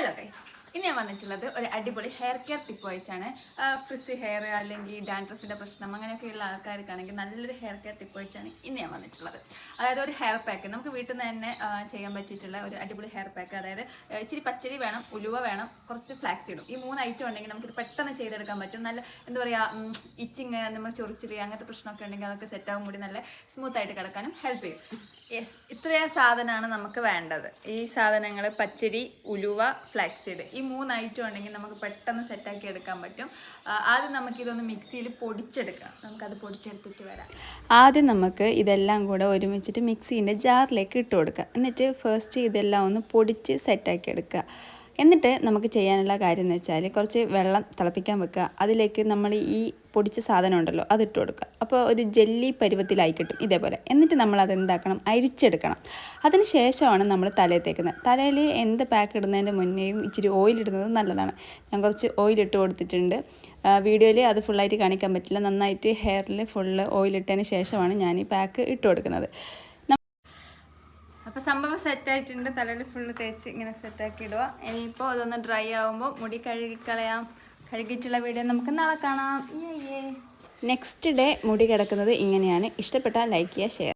Hello guys. ഇന്ന് ഞാൻ വന്നിട്ടുള്ളത് ഒരു അടിപൊളി ഹെയർ കെയർ ടിപ്പ് ആയിട്ടാണ്. ഫ്രിസി ഹെയർ അല്ലെങ്കിൽ ഡാൻഡ്രഫിന്റെ പ്രശ്നം അങ്ങനെയൊക്കെയുള്ള ആൾക്കാർക്കാണെങ്കിൽ നല്ലൊരു ഹെയർ കെയർ ടിപ്പ് ആയിട്ടാണ് ഇന്ന് ഞാൻ വന്നിട്ടുള്ളത്. അതായത് ഒരു ഹെയർ പാക്ക് നമുക്ക് വീട്ടിൽ നിന്ന് തന്നെ ചെയ്യാൻ പറ്റിയിട്ടുള്ള ഒരു അടിപൊളി ഹെയർ പാക്ക് അതായത് ഇച്ചിരി പച്ചരി വേണം ഉലുവ വേണം കുറച്ച് ഫ്ലാക്സ് ഇടും. ഈ മൂന്ന് ഐറ്റം ഉണ്ടെങ്കിൽ നമുക്കിത് പെട്ടെന്ന് ചെയ്തെടുക്കാൻ പറ്റും. നല്ല എന്താ പറയുക ഇച്ചിങ് നമ്മൾ ചൊറിച്ചിരി അങ്ങനത്തെ പ്രശ്നമൊക്കെ ഉണ്ടെങ്കിൽ അതൊക്കെ സെറ്റാകും കൂടി നല്ല സ്മൂത്ത് ആയിട്ട് കിടക്കാനും ഹെൽപ്പ് ചെയ്യും. യെസ് ഇത്രയും സാധനമാണ് നമുക്ക് വേണ്ടത്. ഈ സാധനങ്ങൾ പച്ചരി ഉലുവ ഫ്ലാക്സിഡ് ഈ മൂന്ന് ഐറ്റം ഉണ്ടെങ്കിൽ നമുക്ക് പെട്ടെന്ന് സെറ്റാക്കി എടുക്കാൻ പറ്റും. ആദ്യം ആദ്യം നമുക്കിതൊന്ന് മിക്സിയിൽ പൊടിച്ചെടുക്കാം. നമുക്കത് പൊടിച്ചെടുത്തിട്ട് വരാം. ആദ്യം നമുക്ക് ഇതെല്ലാം കൂടെ ഒരുമിച്ചിട്ട് മിക്സീന്റെ ജാറിലേക്ക് ഇട്ട് കൊടുക്കാം. എന്നിട്ട് ഫസ്റ്റ് ഇതെല്ലാം ഒന്ന് പൊടിച്ച് സെറ്റാക്കി എടുക്കുക. എന്നിട്ട് നമുക്ക് ചെയ്യാനുള്ള കാര്യം എന്ന് വെച്ചാൽ കുറച്ച് വെള്ളം തിളപ്പിക്കാൻ വെക്കുക. അതിലേക്ക് നമ്മൾ ഈ പൊടിച്ച സാധനം ഉണ്ടല്ലോ അത് ഇട്ട് കൊടുക്കുക. അപ്പോൾ ഒരു ജെല്ലി പരുവത്തിലായി കിട്ടും ഇതേപോലെ. എന്നിട്ട് നമ്മൾ അത് എന്താക്കണം? അരിച്ചെടുക്കണം. അതിന് ശേഷമാണ് നമ്മൾ തലയിൽ തേക്കുന്നത്. തലയിൽ എന്ത് പാക്ക് ഇടുന്നതിന്റെ മുന്നേയും ഇച്ചിരി ഓയിൽ ഇടുന്നത് നല്ലതാണ്. ഞാൻ കുറച്ച് ഓയിൽ ഇട്ട് കൊടുത്തിട്ടുണ്ട്. വീഡിയോയിൽ അത് ഫുള്ളായിട്ട് കാണിക്കാൻ പറ്റില്ല. നന്നായിട്ട് ഹെയറിൽ ഫുള്ള് ഓയിൽ ഇട്ടതിന് ശേഷമാണ് ഞാൻ ഈ പാക്ക് ഇട്ട് കൊടുക്കുന്നത്. അപ്പോൾ സംഭവം സെറ്റായിട്ടുണ്ട് തലയിൽ ഫുള്ള് തേച്ച് ഇങ്ങനെ സെറ്റാക്കി ഇടുക ഇനിയിപ്പോൾ അതൊന്ന് ഡ്രൈ ആകുമ്പോൾ മുടി കഴുകിക്കളയാം. കഴുകിയിട്ടുള്ള വീഡിയോ നമുക്ക് നാളെ കാണാം. നെക്സ്റ്റ് ഡേ മുടി കിടക്കുന്നത് ഇങ്ങനെയാണ്. ഇഷ്ടപ്പെട്ടാൽ ലൈക്ക് ചെയ്യുക ഷെയർ